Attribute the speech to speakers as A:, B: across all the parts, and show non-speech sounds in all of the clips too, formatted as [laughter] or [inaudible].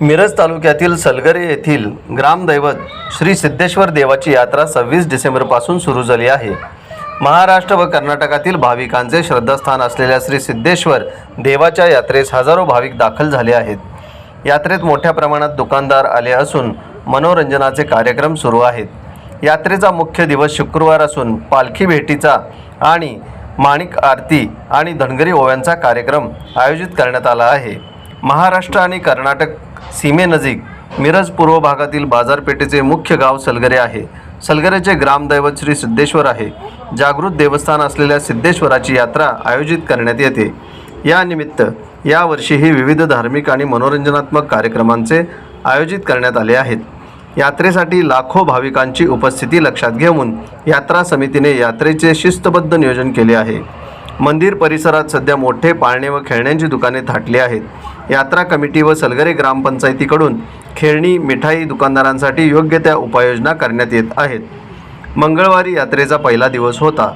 A: मिरज तालुक्यातील सलगरे येथील ग्रामदैवत श्री सिद्धेश्वर देवाची यात्रा सव्वीस डिसेंबरपासून सुरू झाली आहे. महाराष्ट्र व कर्नाटकातील भाविकांचे श्रद्धास्थान असलेल्या श्री सिद्धेश्वर देवाच्या यात्रेस हजारो भाविक दाखल झाले आहेत. यात्रेत मोठ्या प्रमाणात दुकानदार आले असून मनोरंजनाचे कार्यक्रम सुरू आहेत. यात्रेचा मुख्य दिवस शुक्रवार असून पालखी भेटीचा आणि माणिक आरती आणि धनगरी ओव्यांचा कार्यक्रम आयोजित करण्यात आला आहे. महाराष्ट्र आणि कर्नाटक सीमेनजीक मिरज पूर्व भागातील बाजारपेठेचे मुख्य गाव सलगरे आहे. सलगरेचे ग्रामदैवत श्री सिद्धेश्वर आहे. जागृत देवस्थान असलेल्या सिद्धेश्वराची यात्रा आयोजित करण्यात येते. या निमित्त यावर्षीही विविध धार्मिक आणि मनोरंजनात्मक कार्यक्रमांचे आयोजित करण्यात आले आहेत. यात्रेसाठी लाखो भाविकांची उपस्थिती लक्षात घेऊन यात्रा समितीने यात्रेचे शिस्तबद्ध नियोजन केले आहे. मंदिर परिसरात सध्या मोठे पाळणे व खेळण्यांची दुकाने थाटली आहेत. यात्रा कमिटी व सलगरे ग्रामपंचायतीकडून खेळणी मिठाई दुकानदारांसाठी योग्य त्या उपाययोजना करण्यात येत आहेत. मंगळवारी यात्रेचा पहिला दिवस होता.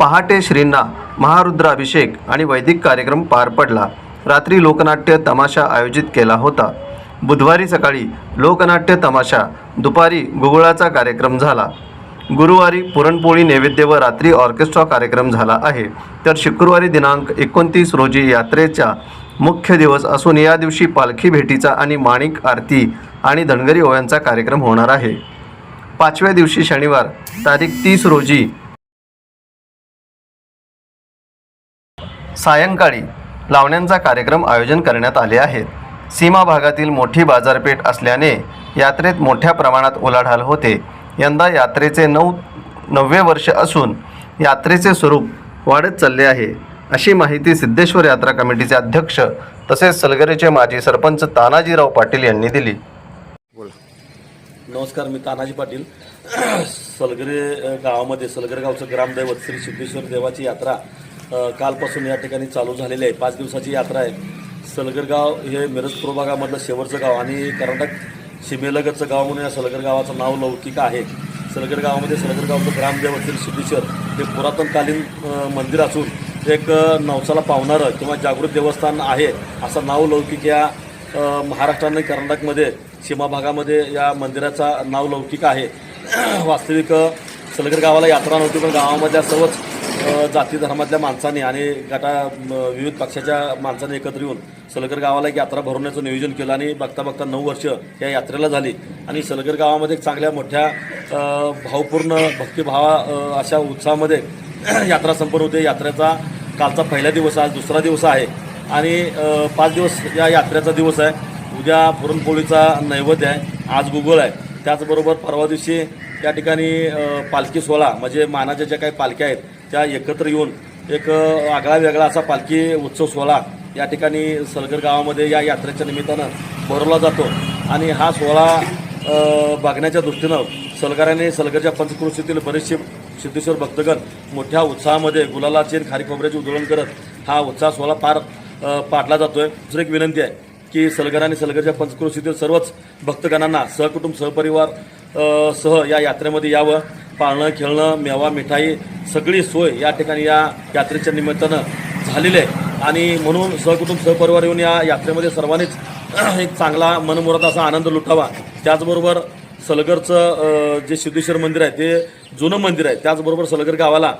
A: पहाटे श्रींना महारुद्राभिषेक आणि वैदिक कार्यक्रम पार पडला. रात्री लोकनाट्य तमाशा आयोजित केला होता. बुधवारी सकाळी लोकनाट्य तमाशा दुपारी गुगुळाचा कार्यक्रम झाला. गुरुवारी पुरणपोळी नैवेद्य व रात्री ऑर्केस्ट्रा कार्यक्रम झाला आहे. तर शुक्रवारी दिनांक एकोणतीस रोजी यात्रेचा मुख्य दिवस असून या दिवशी पालखी भेटीचा आणि माणिक आरती आणि धनगरी ओव्यांचा कार्यक्रम होणार आहे. पाचव्या दिवशी शनिवार तारीख तीस रोजी सायंकाळी लावण्यांचा कार्यक्रम आयोजन करण्यात आले आहेत सीमा भागातील मोठी बाजारपेठ असल्याने यात्रेत मोठ्या प्रमाणात उलाढाल होते. यंदा यात्रेचे नऊ नववे वर्ष असून यात्रेचे स्वरूप वाढत चालले आहे. अशी माहिती सिद्धेश्वर यात्रा कमिटीचे अध्यक्ष तसेच सलगरेचे माजी सरपंच तानाजीराव पाटील यांनी दिली.
B: नमस्कार मी तानाजी पाटील. सलगरे गावामध्ये सलगरे गावचं ग्रामदैवत श्री सिद्धेश्वर देवाची यात्रा कालपासून या ठिकाणी चालू झालेली आहे. पाच दिवसाची यात्रा आहे. सलगरगाव हे मिरज प्रभागामधलं भागामधलं शेवटचं गाव आणि कर्नाटक सीमेलगतचं गाव म्हणून या सलगर गावाचं नाव लौकिक आहे. सलगर गावामध्ये सलगर गावचं ग्रामदेव श्री सिद्धेश्वर हे पुरातनकालीन मंदिर असून एक नवसाला पावणारं किंवा जागृत देवस्थान आहे असं नाव लौकिक या महाराष्ट्राने महाराष्ट्र आणि कर्नाटकमध्ये सीमा भागामध्ये या मंदिराचा नाव लौकिक आहे. [clears throat] वास्तविक सलगर गावाला यात्रा नव्हती पण गावामध्ये सर्वच जाती धर्मातल्या माणसांनी आणि गटा विविध पक्षाच्या माणसांनी एकत्र येऊन सलगर गावाला एक यात्रा भरवण्याचं नियोजन केलं आणि बघता बघता नऊ वर्ष या यात्रेला झाली. आणि सलगर गावामध्ये एक चांगल्या मोठ्या भावपूर्ण भक्तिभावा अशा उत्साहामध्ये [clears throat] यात्रा संपन्न होते. यात्रेचा कालचा पहिला दिवस आज दुसरा दिवस आहे. आणि पाच दिवस या यात्रेचा दिवस आहे. उद्या पुरणपोळीचा नैवेद्य आहे. आज गुगल आहे. त्याचबरोबर परवा दिवशी त्या ठिकाणी पालखी सोहळा म्हणजे मानाच्या ज्या काही पालख्या आहेत त्या एकत्र येऊन एक आगळा वेगळा असा पालखी उत्सव सोहळा या ठिकाणी सलगर गावामध्ये या यात्रेच्या निमित्तानं भरवला जातो. आणि हा सोहळा बघण्याच्या दृष्टीनं सलगराने सलगरच्या पंचकृषीतील बरेचसे सिद्धेश्वर भक्तगण मोठ्या उत्साहामध्ये गुलालाचे आणि खारी खोबऱ्याचे उधळण करत हा उत्साह सोहळा पार पाडला जातोय. दुसरी एक विनंती आहे की सलगर आणि सलगरच्या पंचक्रोशीतील सर्वच भक्तगणांना सहकुटुंब सहपरिवार सह या यात्रेमध्ये यावं. पाळणं खेळणं मेवा मिठाई सगळी सोय या ठिकाणी या यात्रेच्या निमित्तानं झालेली आहे. आणि म्हणून सहकुटुंब सहपरिवार येऊन या यात्रेमध्ये सर्वांनीच एक चांगला मनमुराद असा आनंद लुटावा. त्याचबरोबर सलगरचं जे सिद्धेश्वर मंदिर आहे ते जुनं मंदिर आहे त्याचबरोबर सलगर गावाला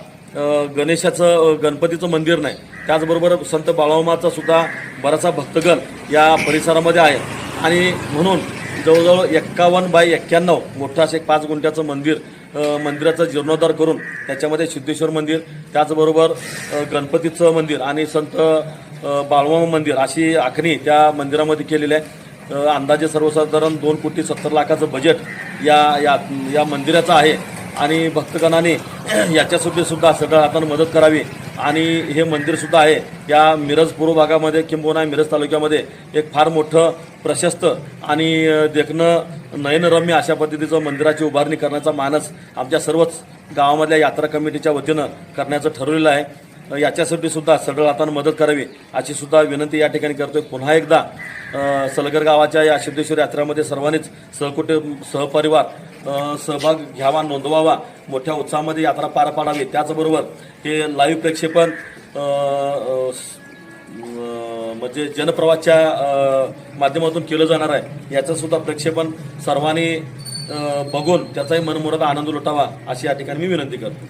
B: गणेशाचं गणपतीचं मंदिर नाही. त्याचबरोबर संत बाळामाचा सुद्धा बराचसा भक्तगण या परिसरामध्ये आहे. आणि म्हणून जवळजवळ एक्कावन्न बाय एक्क्याण्णव मोठं असं एक पाच गुंठ्याचं मंदिर मंदिराचा जीर्णोद्धार करून त्याच्यामध्ये सिद्धेश्वर मंदिर त्याचबरोबर गणपतीचं मंदिर आणि संत अ, मंदिर अशी आखणी त्या मंदिरामध्ये केलेली आहे. अंदाजे सर्वसाधारण दोन कोटी सत्तर लाखाचं बजेट या या या मंदिराचं आहे. आणि भक्तगणाने [clears throat] याच्यासाठी सुद्धा सगळं हातानं मदत करावी. आणि हे मंदिरसुद्धा आहे या मिरज पूर्व भागामध्ये किंबहुना मिरज तालुक्यामध्ये एक फार मोठं प्रशस्त आणि देखणं नयनरम्य अशा पद्धतीचं मंदिराची उभारणी करण्याचा मानस आमच्या सर्वच गावामधल्या यात्रा कमिटीच्या वतीनं करण्याचं ठरवलेलं आहे. याच्यासाठी सुद्धा सगळं हातानं मदत करावी अशी सुद्धा विनंती या ठिकाणी करतोय. पुन्हा एकदा सलगर गावाच्या या सिद्धेश्वर यात्रेमध्ये सर्वांनीच सहकुटुंब सहपरिवार सहभाग घ्यावा नोंदवावा मोठ्या उत्साहामध्ये यात्रा पार पाडावी. त्याचबरोबर हे लाईव्ह प्रक्षेपण म्हणजे जनप्रवासच्या माध्यमातून केलं जाणार आहे. याचं सुद्धा प्रक्षेपण सर्वांनी बघून त्याचाही मनमोरात आनंद लुटावा अशी या ठिकाणी मी विनंती करतो.